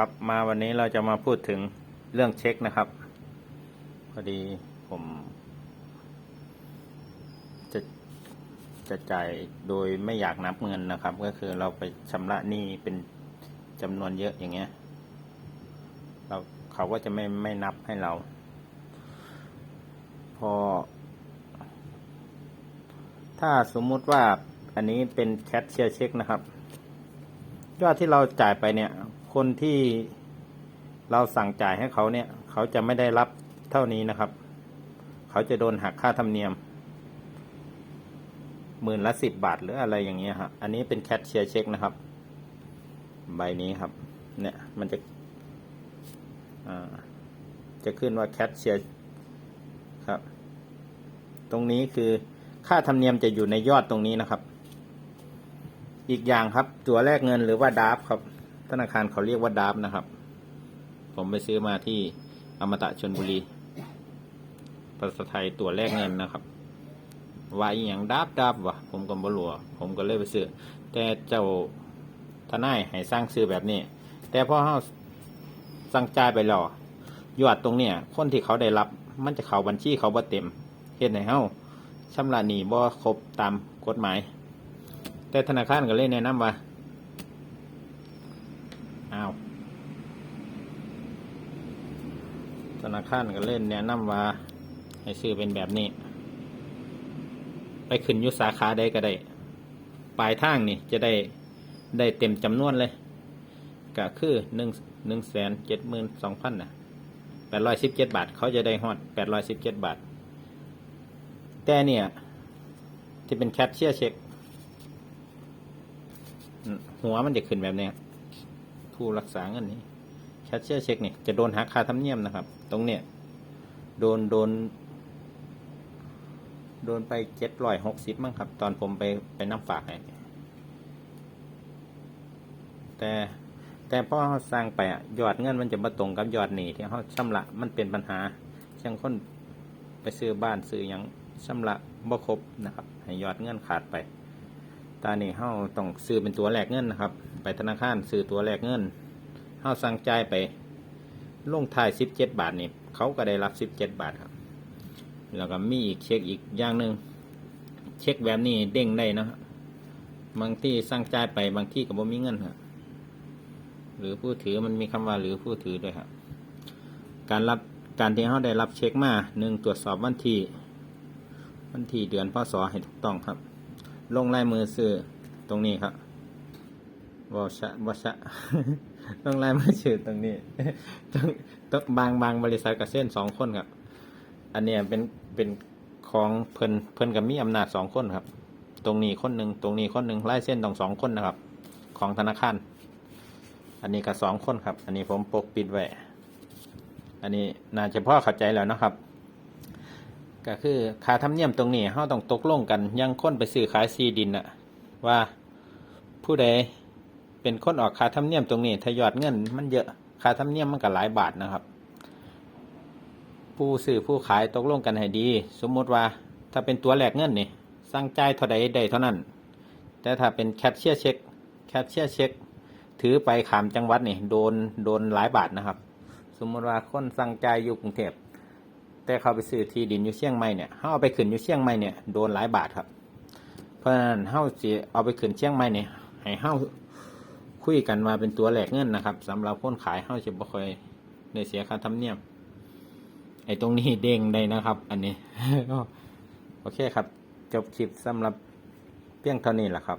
ครับมาวันนี้เราจะมาพูดถึงเรื่องเช็คนะครับ พอดีผม จะจะจ่ายโดยไม่อยากนับเงินนะครับ ก็คือเราไปชำระหนี้เป็นจำนวนเยอะอย่างเงี้ย เราเขาก็จะไม่ไม่นับให้เรา พอ ถ้าสมมุติว่าอันนี้เป็นแคชเชียร์เช็คนะครับยอดที่เราจ่ายไปเนี่ย คนที่เราสั่งจ่ายให้เขาเนี่ย เขาจะไม่ได้รับเท่านี้นะครับ เขาจะโดนหักค่าธรรมเนียมหมื่นละสิบบาทหรืออะไรอย่างเงี้ยครับอันนี้เป็นแคชเชียร์เช็คนะครับ ใบนี้ครับ เนี่ย มันจะจะขึ้นว่าแคชเชียร์ครับ ตรงนี้คือค่าธรรมเนียมจะอยู่ในยอดตรงนี้นะครับ อีกอย่างครับ ตัวแลกเงินหรือว่าดาฟครับ ธนาคารเขาเรียกว่าดาฟนะครับ ผมไปซื้อมาที่อมตะชนบุรีภาษาไทยตัวแลกเงินนะครับว่าอหย่างดาบดาบวะผมก็บ่รู้อะผมก็เลยไปซื้อแต่เจ้าทนายให้สร้างซื้อแบบนี้ แต่พอเฮาสั่งจ่ายไปแล้วยอดตรงเนี้ยคนที่เขาได้รับมันจะเข้าบัญชีเขาบ่เต็มเฮ็ดให้เฮาชำระหนี้บ่ครบตามกฎหมาย แต่ธนาคารก็เลยแนะนำว่าอ้าวธ นาคารก็เล่นแนะนำว่า ให้ซื้อเป็นแบบนี้ ไปขึ้นยุสาขาใดก็ได้ ปลายทางนี่จะได้ได้เต็มจำนวนเลย ก็คือหนึ่งหนึ่งแสนเจ็ดหมื่นสองพันนะแปดร้อยสิบเจ็ดบาท เขาจะได้ฮอดแปดร้อยสิบเจ็ดบาท แต่เนี่ย ที่เป็นแคชเชียร์เช็ค หัวมันจะขึ้นแบบนี้ผู้รักษาเงินนี่แค ชเชียร์เช็คเนี่ยจะโดนหักค่าธรรมเนียมนะครับ ตรงเนี้ยโดนโดน โดนไปเจ็ดร้อยหกสิบมั้งครับ ตอนผมไปไปน้ำฝากให้แต่แต่พอเขาสร้างไปอะยอดเงินมันจะมาตรงกับยอดหนี้ที่เขาชำระมันเป็นปัญหาเช่นคนไปซื้อบ้านซื้อหยังชำระบ่ครบนะครับให้ยอดเงินขาดไปตอนนี้เฮาต้องซื้อเป็นตัวแลกเงินนะครับ ไปธนาคารซื้อตัวแลกเงิน เฮาสั่งจ่ายไปลงท้ายสิบเจ็ดบาทนี่เขาก็ได้รับสิบเจ็ดบาทครับ แล้วก็มีอีกเช็คอีกอย่างหนึ่งเช็คแบบนี้เด้งได้นะครับบางที่สั่งจ่ายไปบางที่ก็บ่มีเงินครับหรือผู้ถือมันมีคำว่าหรือผู้ถือด้วยครับ การรับการที่เขาได้รับเช็คมาหนึ่งตรวจสอบวันที่วันที่เดือนพศให้ถูกต้องครับ ลงลายมือซื้อตรงนี้ครับวชะวชะ ลงไลายมือชื่อตรงนี้ต้องต้องบางบางบริษัทกับเส้นสองคนครับ อันเนี้ยเป็นเป็นของเพิ่นเพิ่นกับมีอำนาจสองคนครับ ตรงนี้คนหนึ่งตรงนี้คนหนึ่งไล่เส้นต้องสองคนนะครับ ของธนาคาร อันนี้ก็สองคนครับ อันนี้ผมปกปิดไว้ อันนี้น่าจะพ่อเข้าใจแล้วนะครับ ก็คือค่าธรรมเนียมตรงนี้เราต้องตกลงกันยังคนไปซื้อขายซีดินอะว่าผู้ใด เป็นคนออกค่าธรรมเนียมตรงนี้ถ้ายอดเงิน มันเยอะค่าธรรมเนียมมันก็หลายบาทนะครับ ผู้ซื้อผู้ขายตกลงกันให้ดี สมมุติว่าถ้าเป็นตัวแลกเงินนี่สั่งจ่ายเท่าใดได้เท่านั้น แต่ถ้าเป็นแคชเชียร์เช็คแคชเชียร์เช็คถือไปขามจังหวัดนี่โดนโดนหลายบาทนะครับ สมมติว่าคนสั่งจ่ายอยู่กรุงเทพแต่เขาไปซื้อที่ดินอยู่เชียงใหม่เนี่ยเขาเอาไปขึ้นอยู่เชียงใหม่เนี่ยโดนหลายบาทครับ เพราะฉะนั้นเขาเสิเอาไปขึ้นเชียงใหม่เนี่ยให้เขา คุยกันมาเป็นตัวแหลกเงินนะครับสำหรับคนขายเข้าจะบ่ค่อยได้เสียค่าธรรมเนียม ไอ้ตรงนี้เด้งได้นะครับ อันนี้ โอเคครับ จบคลิปสำหรับเพียงเท่านี้แหละครับ